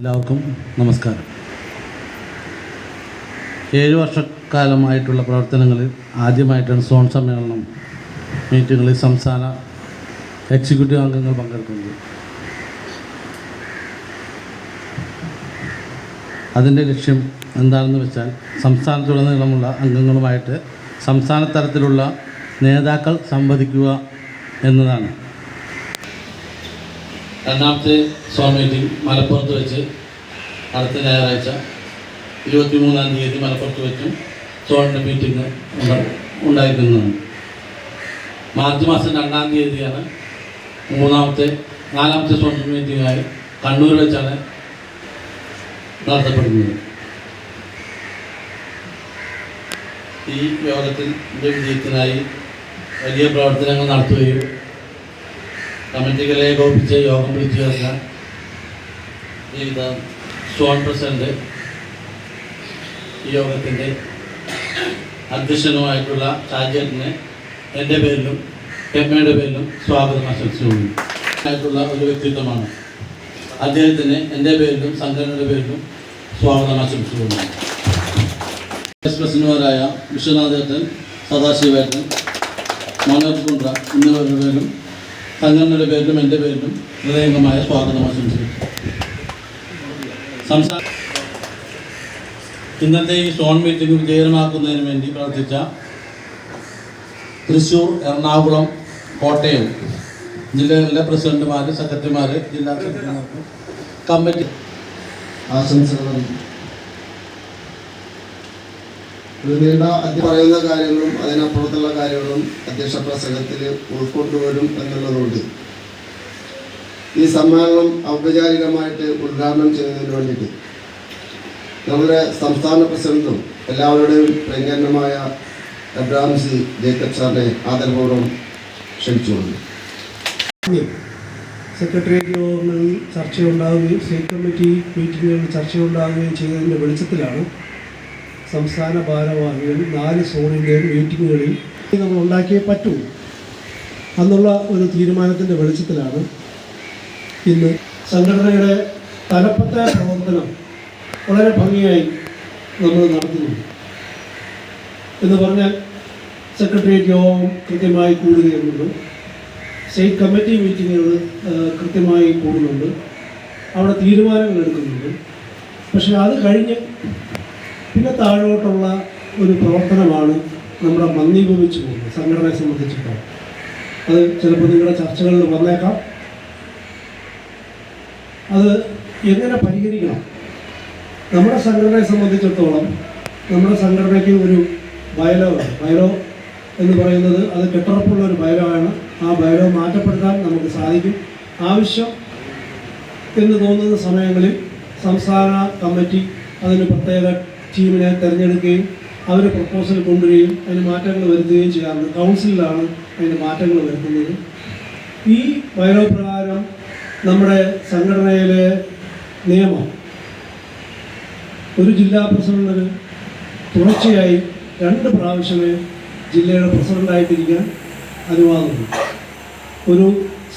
എല്ലാവർക്കും നമസ്കാരം. ഏഴ് വർഷക്കാലമായിട്ടുള്ള പ്രവർത്തനങ്ങളിൽ ആദ്യമായിട്ടാണ് സോൺ സമ്മേളനം മീറ്റിങ്ങുകളിൽ സംസ്ഥാന എക്സിക്യൂട്ടീവ് അംഗങ്ങൾ പങ്കെടുക്കുന്നത്. അതിന്റെ ലക്ഷ്യം എന്താണെന്ന് വെച്ചാൽ സംസ്ഥാനത്തുടനീളമുള്ള അംഗങ്ങളുമായിട്ട് സംസ്ഥാന തലത്തിലുള്ള നേതാക്കൾ സംവദിക്കുക എന്നതാണ്. രണ്ടാമത്തെ സോൺ മീറ്റിംഗ് മലപ്പുറത്ത് വെച്ച് അടുത്ത ഞായറാഴ്ച ഇരുപത്തി മൂന്നാം തീയതി മലപ്പുറത്ത് വെച്ചും സോണിന്റെ മീറ്റിംഗ് ഉണ്ടായിരുന്നതാണ് മാർച്ച് മാസം രണ്ടാം തീയതിയാണ് മൂന്നാമത്തെ നാലാമത്തെ സോൺ മീറ്റിംഗായി കണ്ണൂർ വെച്ചാണ് നടത്തപ്പെടുന്നത്. ഈ യോഗത്തിൽ വിജയത്തിനായി വലിയ പ്രവർത്തനങ്ങൾ നടത്തുകയും കമ്മിറ്റികളെ ഏകോപിച്ച് യോഗം വിളിച്ചു ചേർക്കാൻ വിവിധ സോൺ പ്രസിഡന്റ് ഈ യോഗത്തിന്റെ അധ്യക്ഷനുമായിട്ടുള്ള ഷാജേട്ടിനെ എന്റെ പേരിലും എമ്മയുടെ പേരിലും സ്വാഗതം ആശംസിക്കുന്നു ആയിട്ടുള്ള ഒരു വ്യക്തിത്വമാണ്. അദ്ദേഹത്തിന് എന്റെ പേരിലും സംഘടനയുടെ പേരിലും സ്വാഗതം ആശംസിക്കുന്നു വൈസ് പ്രസിഡന്റുമാരായ വിശ്വനാഥേട്ടൻ സദാശിവേട്ടൻ മനോജ് കുണ്ട്ര എന്നിവരുടെ പേരിലും സംഘടനയുടെ പേരിലും എന്റെ പേരിലും ഹൃദയംഗമായ സ്വാഗതം ആശംസിക്കുന്നു. സംസ്ഥാന ഇന്നത്തെ ഈ സോൺ മീറ്റിംഗ് വിജയകരമാക്കുന്നതിന് വേണ്ടി പ്രവർത്തിച്ച തൃശൂർ എറണാകുളം കോട്ടയം ജില്ലകളിലെ പ്രസിഡന്റുമാർ സെക്രട്ടറിമാർ ജില്ലാ സെക്രട്ടറിമാർക്ക് കമ്മിറ്റി ആശംസകളും ഒരു നീണ്ട അധ്യ- പറയുന്ന കാര്യങ്ങളും അതിനപ്പുറത്തുള്ള കാര്യങ്ങളും അധ്യക്ഷ പ്രസംഗത്തിൽ ഉൾക്കൊണ്ടുവരും എന്നുള്ളതുകൊണ്ട് ഈ സമ്മേളനം ഔപചാരികമായിട്ട് ഉദ്ഘാടനം ചെയ്യുന്നതിന് വേണ്ടിയിട്ട് നമ്മുടെ സംസ്ഥാന പ്രസിഡന്റും എല്ലാവരുടെയും പ്രിയങ്കരനുമായ എബ്രാഹിം സി ജേക്കബ് സാറിനെ ആദരപൂർവം ക്ഷണിച്ചുകൊണ്ട്. സെക്രട്ടേറിയറ്റ് യോഗങ്ങളിൽ ചർച്ചയുണ്ടാവുകയും സ്റ്റേറ്റ് കമ്മിറ്റി മീറ്റിങ്ങുകളിൽ ചർച്ചയുണ്ടാവുകയും ചെയ്തതിന്റെ വെളിച്ചത്തിലാണ് സംസ്ഥാന ഭാരവാഹികൾ നാല് സോണിന്റെയും മീറ്റിങ്ങുകളിൽ നമ്മൾ ഉണ്ടാക്കിയേ പറ്റൂ എന്നുള്ള ഒരു തീരുമാനത്തിന്റെ വെളിച്ചത്തിലാണ് ഇന്ന് സംഘടനയുടെ തലപ്പത്തെ പ്രവർത്തനം വളരെ ഭംഗിയായി നമ്മൾ നടത്തുന്നുണ്ട് എന്ന് പറഞ്ഞാൽ സെക്രട്ടേറിയറ്റ് യോഗം കൃത്യമായി കൂടുകയുണ്ട്. സ്റ്റേറ്റ് കമ്മിറ്റി മീറ്റിങ്ങുകൾ കൃത്യമായി കൂടുന്നുണ്ട്. അവിടെ തീരുമാനങ്ങൾ എടുക്കുന്നുണ്ട്. പക്ഷേ അത് കഴിഞ്ഞ് പിന്നെ താഴോട്ടുള്ള ഒരു പ്രവർത്തനമാണ് നമ്മുടെ മന്ദീഭവിച്ചു പോകുന്നത് സംഘടനയെ സംബന്ധിച്ചിടത്തോളം. അത് ചിലപ്പോൾ നിങ്ങളുടെ ചർച്ചകളിൽ വന്നേക്കാം. അത് എങ്ങനെ പരിഹരിക്കണം? നമ്മുടെ സംഘടനയെ സംബന്ധിച്ചിടത്തോളം നമ്മുടെ സംഘടനയ്ക്ക് ഒരു ബയലോ ബയലോ എന്ന് പറയുന്നത് അത് കെട്ടുറപ്പുള്ള ഒരു ബയലോ ആണ്. ആ ബയലോ മാറ്റപ്പെടുത്താൻ നമുക്ക് സാധിക്കും. ആവശ്യം എന്ന് തോന്നുന്ന സമയങ്ങളിൽ സംസ്ഥാന കമ്മിറ്റി അതിന് പ്രത്യേക ടീമിനെ തിരഞ്ഞെടുക്കുകയും അവർ പ്രപ്പോസൽ കൊണ്ടുവരികയും അതിന് മാറ്റങ്ങൾ വരുത്തുകയും ചെയ്യാറുണ്ട് കൗൺസിലിലാണ് അതിന് മാറ്റങ്ങൾ വരുത്തുന്നത്. ഈ ബയലോ പ്രകാരം നമ്മുടെ സംഘടനയിലെ നിയമം ഒരു ജില്ലാ പ്രസിഡന്റിന് തുടർച്ചയായി രണ്ട് പ്രാവശ്യമേ ജില്ലയുടെ പ്രസിഡന്റായിട്ടിരിക്കാൻ അനുവാദമുണ്ട് ഒരു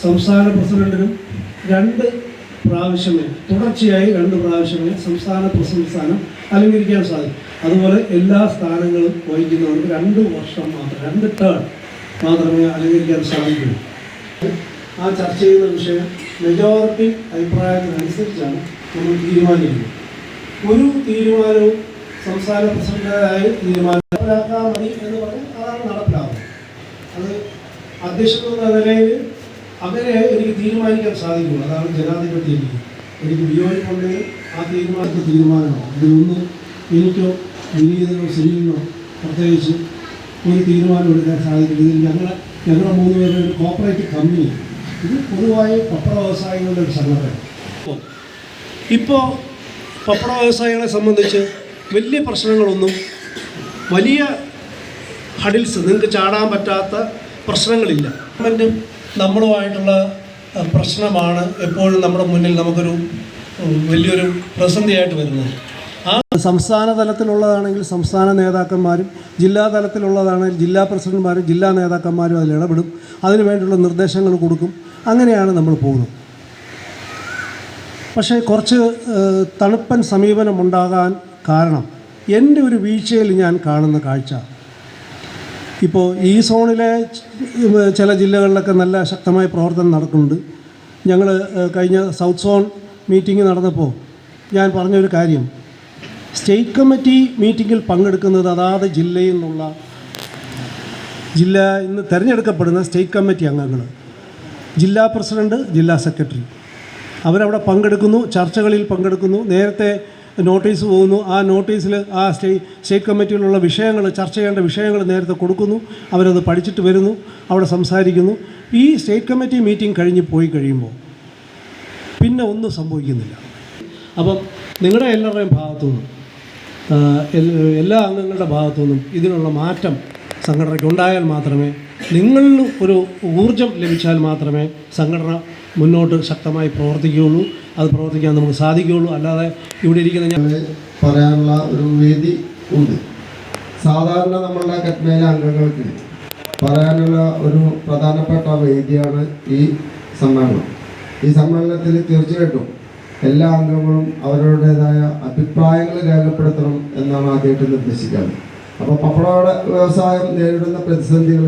സംസ്ഥാന പ്രസിഡന്റിനും രണ്ട് പ്രാവശ്യമേ തുടർച്ചയായി രണ്ട് പ്രാവശ്യമേ സംസ്ഥാന പ്രസിഡന്റ് സ്ഥാനം അലങ്കരിക്കാൻ സാധിക്കും. അതുപോലെ എല്ലാ സ്ഥാനങ്ങളും വഹിക്കുന്നവർക്ക് രണ്ട് വർഷം മാത്രം രണ്ട് ടേൺ മാത്രമേ അലങ്കരിക്കാൻ സാധിക്കൂ. ആ ചർച്ച ചെയ്യുന്ന വിഷയം മെജോറിറ്റി അഭിപ്രായത്തിനനുസരിച്ചാണ് നമ്മൾ തീരുമാനിക്കുന്നത്. ഒരു തീരുമാനവും സംസ്ഥാന പ്രസിഡന്റായ തീരുമാനം നടപ്പിലാക്കാൻ മതി എന്ന് പറഞ്ഞാൽ അതാണ് നടപ്പിലാവുന്നത്. അത് അധ്യക്ഷൻ നിലയിൽ അങ്ങനെ എനിക്ക് തീരുമാനിക്കാൻ സാധിക്കുള്ളൂ. അതാണ് ജനാധിപത്യ എനിക്ക് വിയോജിപ്പുണ്ടെങ്കിൽ ആ തീരുമാനത്തിൽ തീരുമാനമാണ്? ഇതിലൊന്നും എനിക്കോ വിനീതനോ സുനീലിനോ പ്രത്യേകിച്ച് ഒരു തീരുമാനം എടുക്കാൻ സാധിക്കില്ല. ഇതിൽ ഞങ്ങൾ ഞങ്ങളുടെ മൂന്ന് പേരുടെ ഒരു കോപ്പറേറ്റീവ് കമ്പനി ഇത് പൊതുവായി പപ്പട വ്യവസായികളുടെ ഒരു സംഘടന. ഇപ്പോൾ പപ്പട വ്യവസായികളെ സംബന്ധിച്ച് വലിയ പ്രശ്നങ്ങളൊന്നും വലിയ ഹഡിൽസ് നിങ്ങൾക്ക് ചാടാൻ പറ്റാത്ത പ്രശ്നങ്ങളില്ല. ഗവൺമെന്റും നമ്മളുമായിട്ടുള്ള പ്രശ്നമാണ്. എപ്പോഴും നമ്മുടെ മുന്നിൽ നമുക്കൊരു വലിയൊരു പ്രതിസന്ധിയായിട്ട് വരുന്നത്. ആ സംസ്ഥാന തലത്തിലുള്ളതാണെങ്കിൽ സംസ്ഥാന നേതാക്കന്മാരും ജില്ലാ തലത്തിലുള്ളതാണെങ്കിൽ ജില്ലാ പ്രസിഡന്റുമാരും ജില്ലാ നേതാക്കന്മാരും അതിൽ ഇടപെടും അതിനു വേണ്ടിയുള്ള നിർദ്ദേശങ്ങൾ കൊടുക്കും. അങ്ങനെയാണ് നമ്മൾ പോകുന്നത്. പക്ഷേ കുറച്ച് തണുപ്പൻ സമീപനമുണ്ടാകാൻ കാരണം എന്റെ ഒരു വീഴ്ചയിൽ ഞാൻ കാണുന്ന കാഴ്ച. ഇപ്പോൾ ഈ സോണിലെ ചില ജില്ലകളിലൊക്കെ നല്ല ശക്തമായ പ്രവർത്തനം നടക്കുന്നുണ്ട്. ഞങ്ങൾ കഴിഞ്ഞ സൗത്ത് സോൺ മീറ്റിംഗ് നടന്നപ്പോൾ ഞാൻ പറഞ്ഞൊരു കാര്യം. സ്റ്റേറ്റ് കമ്മിറ്റി മീറ്റിങ്ങിൽ പങ്കെടുക്കുന്നത് അതാത് ജില്ലയിൽ നിന്നുള്ള ജില്ല ഇന്ന് തിരഞ്ഞെടുക്കപ്പെടുന്ന സ്റ്റേറ്റ് കമ്മിറ്റി അംഗങ്ങൾ ജില്ലാ പ്രസിഡന്റ് ജില്ലാ സെക്രട്ടറി. അവരവിടെ പങ്കെടുക്കുന്നു ചർച്ചകളിൽ പങ്കെടുക്കുന്നു നേരത്തെ നോട്ടീസ് പോകുന്നു. ആ നോട്ടീസിൽ ആ സ്റ്റേ സ്റ്റേറ്റ് കമ്മിറ്റിയിലുള്ള വിഷയങ്ങൾ ചർച്ച ചെയ്യേണ്ട വിഷയങ്ങൾ നേരത്തെ കൊടുക്കുന്നു. അവരത് പഠിച്ചിട്ട് വരുന്നു അവിടെ സംസാരിക്കുന്നു. ഈ സ്റ്റേറ്റ് കമ്മിറ്റി മീറ്റിംഗ് കഴിഞ്ഞ് പോയി കഴിയുമ്പോൾ പിന്നെ ഒന്നും സംഭവിക്കുന്നില്ല. അപ്പം നിങ്ങളുടെ എല്ലാവരുടെയും ഭാഗത്തു നിന്നും എല്ലാ അംഗങ്ങളുടെ ഭാഗത്തു നിന്നും ഇതിനുള്ള മാറ്റം സംഘടനയ്ക്ക് ഉണ്ടായാൽ മാത്രമേ നിങ്ങളിൽ ഒരു ഊർജം ലഭിച്ചാൽ മാത്രമേ സംഘടന മുന്നോട്ട് ശക്തമായി പ്രവർത്തിക്കുകയുള്ളൂ. അത് പ്രവർത്തിക്കാൻ നമുക്ക് സാധിക്കുകയുള്ളൂ. അല്ലാതെ ഇവിടെ ഇരിക്കുന്ന ഞാൻ പറയാനുള്ള ഒരു വേദി ഉണ്ട്. സാധാരണ നമ്മളുടെ കത്മേല അംഗങ്ങൾക്ക് പറയാനുള്ള ഒരു പ്രധാനപ്പെട്ട വേദിയാണ് ഈ സമ്മേളനം. ഈ സമ്മേളനത്തിൽ തീർച്ചയായിട്ടും എല്ലാ അംഗങ്ങളും അവരുടേതായ അഭിപ്രായങ്ങൾ രേഖപ്പെടുത്തണം എന്നാണ് ആദ്യമായിട്ട് നിർദ്ദേശിക്കുന്നത്. അപ്പോൾ പപ്പട വ്യവസായം നേരിടുന്ന പ്രതിസന്ധികൾ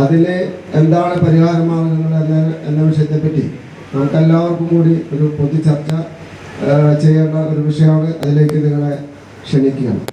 അതിലെ എന്താണ് പരിഹാര മാർഗങ്ങൾ എന്ന എന്ന വിഷയത്തെപ്പറ്റി നമുക്കെല്ലാവർക്കും കൂടി ഒരു പൊതു ചർച്ച ചെയ്യേണ്ട ഒരു വിഷയമാണ്. അതിലേക്ക് നിങ്ങളെ ക്ഷണിക്കുകയാണ്.